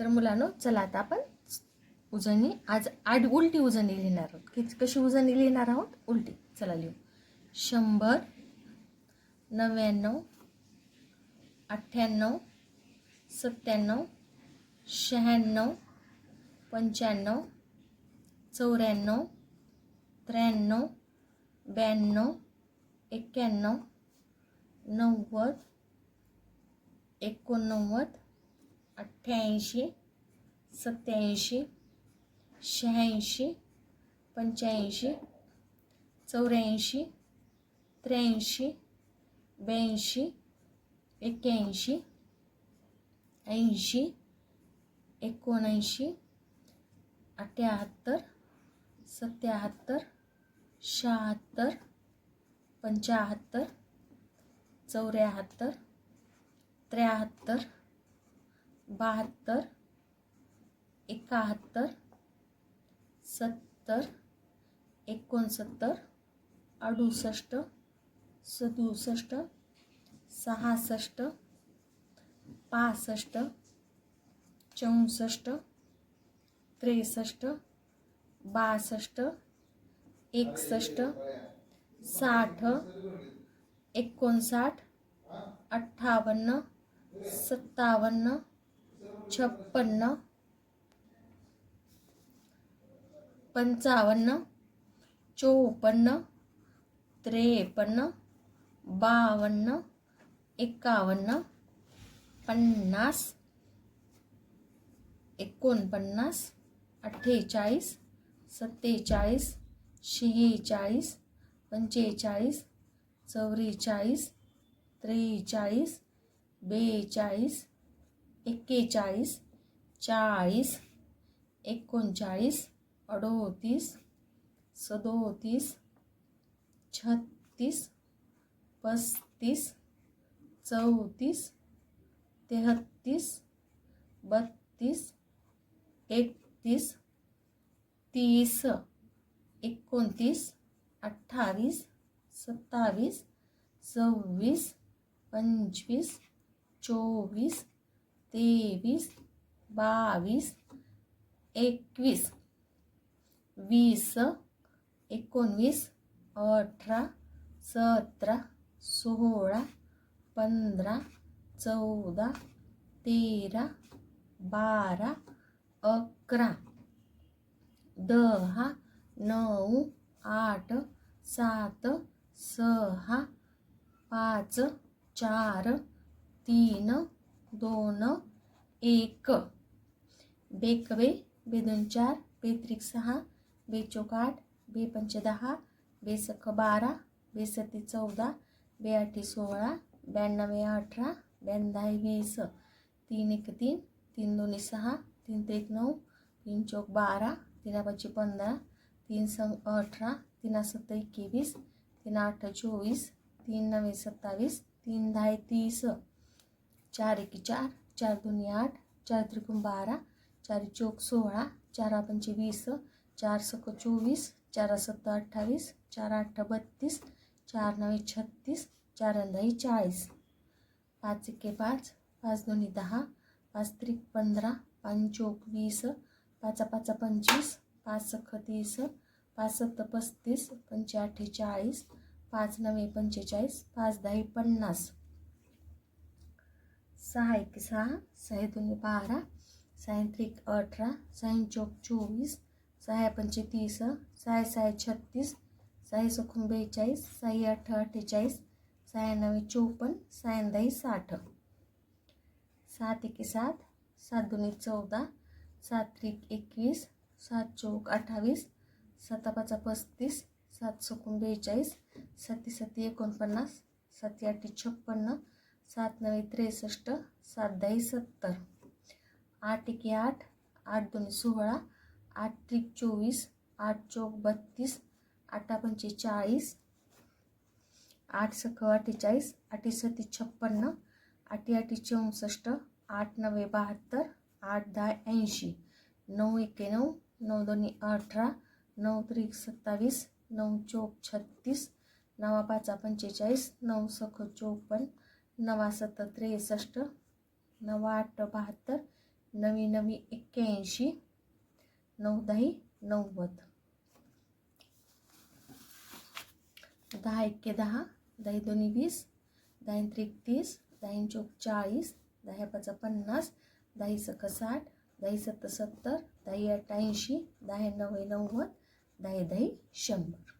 तर मुलांनो चला आता आपण उजनी आज आठ उलटी उजनी लिहिणार आहोत. की कशी उजनी लिहिणार आहोत? उलटी. चला लिहू. शंभर नव्याण्णव अठ्ठ्याण्णव सत्त्याण्णव शहाण्णव पंच्याण्णव चौऱ्याण्णव त्र्याण्णव ब्याण्णव एक्क्याण्णव नव्वद एकोणनव्वद अठ्ठ्याऐंशी सत्याऐंशी शहाऐंशी पंच्याऐंशी चौऱ्याऐंशी त्र्याऐंशी ब्याऐंशी एक्क्याऐंशी ऐंशी एकोणऐंशी अठ्याहत्तर सत्याहत्तर शहात्तर पंच्याहत्तर चौऱ्याहत्तर त्र्याहत्तर बहात्तर एकाहत्तर सत्तर एकोणसत्तर अडुसष्ट सदुसष्ट सहासष्ट पासष्ट चौसष्ट त्रेसष्ट बासष्ट एकसष्ट साठ एकोणसाठ अठ्ठावन्न सत्तावन्न छप्पन्न पंचावन्न चोपन्न त्रेपन्न बावन्न एकावन्न पन्नास एकोणपन्नास अठ्ठेचाळीस सत्तेचाळीस शेहेचाळीस पंचेचाळीस चौवेचाळीस त्रेचाळीस बेचाळीस एक्केचाळीस चाळीस एकोणचाळीस अडोतीस सदोतीस छत्तीस पस्तीस चौतीस तेहत्तीस बत्तीस एकतीस तीस एकोणतीस अठ्ठावीस सत्तावीस सव्वीस पंचवीस चोवीस तेवीस बावीस एकवीस वीस एकोणवीस अठरा सतरा सोळा पंधरा चौदा तेरा बारा अकरा दहा नऊ आठ सात सहा पाच चार तीन दोन एक. बेकवे बेदोन चार बेत्रिक सहा बेचोक आठ बेपंच दहा बेसख बारा बेसती चौदा बेआठी सोळा ब्याण्णवे अठरा ब्याण्णव वीस. तीन एक तीन तीन दोन्ही सहा तीन ते एक नऊ तीन चौक बारा तीन पाचशे पंधरा तीन संग अठरा तीन सत्तर एकवीस तीन आठ चोवीस तीन नवे सत्तावीस तीन दहा तीस. चार एक चार चार दोन्ही आठ चार त्रिकोण बारा चार चौक सोळा चार पंचे वीस चार सक चोवीस चार सत्त अठ्ठावीस चार आठ बत्तीस चार नवे छत्तीस चार दही चाळीस. पाच एके पाच पाच दोन्ही दहा पाच त्रिक पंधरा पाच चौक वीस पाच पाच पंचवीस पाच सख तीस पाच सत्त पस्तीस पंचे अठ्ठेचाळीस पाच नवे पंचेचाळीस पाच दहा पन्नास. सहा एक सहा सहा दोन्ही बारा सहा त्रिक अठरा सहा चौक चोवीस सहा पंचे तीस सहा सहा छत्तीस सहा सखून बेचाळीस सहा आठ अठ्ठेचाळीस सहा नवे चोपन्न सहा दही साठ. सात एके सात सात दोन्ही चौदा सात त्रिक एकवीस सात चौक अठ्ठावीस सात पाचा पस्तीस सात सखून बेचाळीस सत्ती सत्ती एकोणपन्नास सत्ती आठी छप्पन्न सात नवे त्रेसष्ट सात दही सत्तर. आठ एके आठ आठ दोन सोळा आठ त्रिक चोवीस आठ चौक बत्तीस आठा पंचे चाळीस आठ सख अठ्ठेचाळीस आठी छप्पन्न आठी आठी चौसष्ट आठ नवे बहात्तर आठ दहा ऐंशी नऊ एके नऊ नऊ दोन्ही अठरा नऊ त्रिक सत्तावीस नऊ चौक छत्तीस नवा पाचा पंचेचाळीस नऊ सख चोपन्न नवा सत्तर त्रेसष्ट नवा आठ बहात्तर नवी नवी एक्क्याऐंशी नऊ दही नव्वद. दहा एक्के दहा दही दोन्ही वीस दहा त्रिक तीस दहा चौक चाळीस दहा पाचा पन्नास दही सख साठ दही सत्तर सत्तर दही अठ्ठ्याऐंशी दहा नव्वे नव्वद दही दही शंभर.